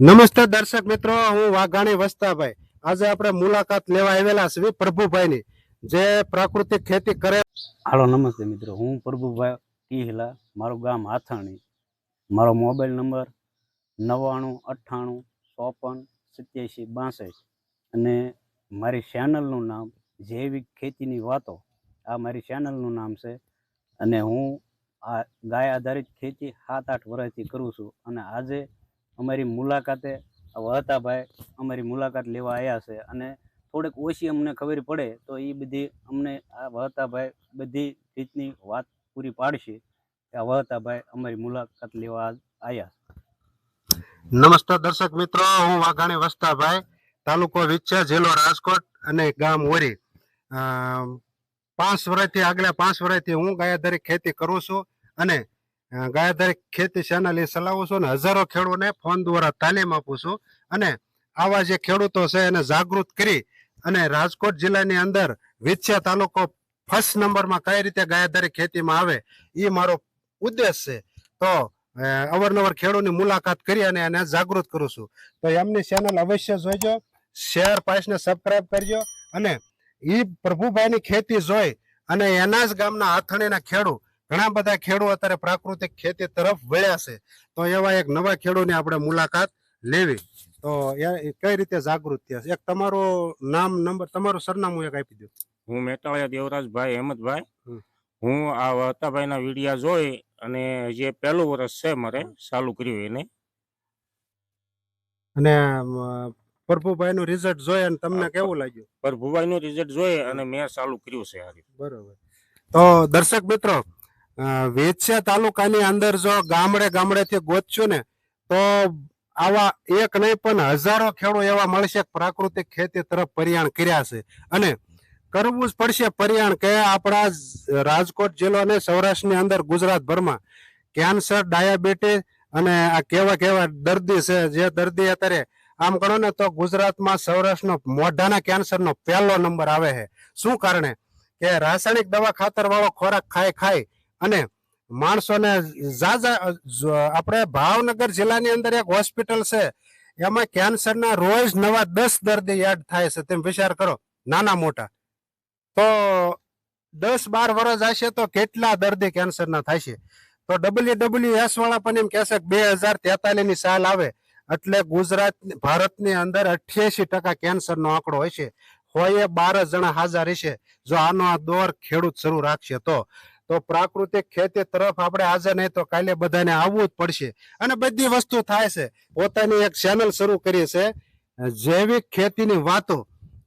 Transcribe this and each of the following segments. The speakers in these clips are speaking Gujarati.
નમસ્તે દર્શક મિત્રો, હું વાઘાણી વસ્તાભાઈ. આજે આપણે મુલાકાત લેવા આવેલા છીએ પ્રભુભાઈની. જે પ્રાકૃતિક ખેતી કરે હાલો, નમસ્તે મિત્રો. હું પ્રભુભાઈ કિહલા મારું ગામ હાથાણી. મારો મોબાઈલ નંબર નવ્વાણું, અઠ્ઠાણું, ચોપન, સત્યાસી, બાસઠ. અને મારી ચેનલનું નામ જૈવિક ખેતીની વાતો. આ મારી ચેનલનું નામ છે. અને હું આ ગાય આધારિત ખેતી સાત આઠ વર્ષથી કરું છું. અને આજે અમારી મુલાકાતે આ વહતાભાઈ અમારી મુલાકાત લેવા આવ્યા છે અને થોડીક ઓછી અમને ખબર પડે તો એ બધી અમને આ વહતાભાઈ બધી રીતની વાત પૂરી પાડશે. કે આ વહતાભાઈ અમારી મુલાકાત લેવા આવ્યા નમસ્કાર દર્શક મિત્રો, હું વાઘાણી વસ્તાભાઈ, તાલુકો વિચ્છા, જિલ્લો રાજકોટ અને ગામ ઓરી. પાંચ વર્ષથી આગલા પાંચ વર્ષથી હું ગાયા દરેક ખેતી કરું છું અને અ, ગાયાધારી ખેતી ચેનલ એ ચલાવું છું અને હજારો ખેડૂતોને ફોન દ્વારા તાલીમ આપું છું અને આવા જે ખેડૂતો છે એને જાગૃત કરી અને રાજકોટ જિલ્લાની અંદર વિછા તાલુકો ફર્સ્ટ નંબરમાં કઈ રીતે ગાયાધારી ખેતીમાં આવે એ મારો ઉદ્દેશ છે. તો અવારનવાર ખેડૂતની મુલાકાત કરી અને એને જાગૃત કરું છું. તો એમની ચેનલ અવશ્ય જોઈજો શેર પાસને સબસ્ક્રાઈબ કરજો અને એ પ્રભુભાઈની ખેતી જોઈ અને એના જ ગામના હાથણીના ખેડૂ ઘણા બધા ખેડૂ અત્યારે પ્રાકૃતિક ખેતી તરફ વળ્યા છે. તો એવા એક નવા ખેડૂની આપણે મુલાકાત લેવી. તો એ- કઈ રીતે જાગૃત થયા છે? એક તમારું નામ નંબર તમારું સરનામું એક આપી દો. હું મેટાળિયા દેવરાજભાઈ હેમંતભાઈ. હું આ વહતાભાઈના વિડીયા જોઈ અને જે પહેલું વર્ષ છે મારે ચાલુ કર્યું એને. અને પ્રભુભાઈ પ્રભુભાઈનું રિઝલ્ટ જોઈ અને તમને કેવું લાગ્યું? પ્રભુભાઈનું રિઝલ્ટ જોઈ અને મેં ચાલુ કર્યું છે બરોબર. તો દર્શક મિત્રો વેચ્યા તાલુકાની અંદર જો ગામડે ગામડેથી ગોતશું ને, તો આવા એક નહીં પણ હજારો ખેડો એવા મળશે પ્રાકૃતિક ખેતી તરફ પરિયાણ કર્યા છે. અને કરવું જ પડશે પરિયાણ કે આપણા રાજકોટ જિલ્લો અને સૌરાષ્ટ્રની અંદર ગુજરાતભરમાં કેન્સર ડાયાબિટીસ અને આ કેવા કેવા દર્દી છે, જે દર્દી અત્યારે આમ ગણો ને તો ગુજરાતમાં સૌરાષ્ટ્રનો મોઢાના કેન્સરનો પહેલો નંબર આવે છે. શું કારણે? કે રાસાયણિક દવા ખાતર વાળો ખોરાક ખાઈ ખાઈ અને માણસોને ઝાઝા આપણે ભાવનગર જિલ્લાની અંદર એક હોસ્પિટલ છે, એમાં કેન્સરના રોજ નવા દસ દર્દી યાદ થાય છે, તેમ વિચાર કરો, નાના મોટા. તો દસ બાર વર્ષ હશે તો કેટલા દર્દી કેન્સરના થાય છે? તો ડબલ્યુ ડબલ્યુ એસ વાળા પણ એમ કહેશે બે હજાર તેતાલીસની સાલ આવે, એટલે ગુજરાત, ભારતની અંદર અઠ્યાસી ટકા કેન્સરનો આંકડો હશે હોય બાર જણા હાજર હશે. જો આનો આ દોર ખેડૂત શરૂ રાખશે તો તો પ્રાકૃતિક ખેતી તરફ આપણે આજે નહીં તો કાલે બધાને આવવું જ પડશે. અને બધી વસ્તુ થાય છે. પોતાની એક ચેનલ શરૂ કરી છે, જૈવિક ખેતીની વાતો.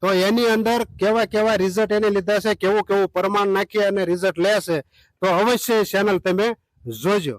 તો એની અંદર કેવા કેવા રિઝલ્ટ એને લીધા છે, કેવું કેવું પ્રમાણ નાખી અને રિઝલ્ટ લે છે, તો અવશ્ય ચેનલ તમે જોજો.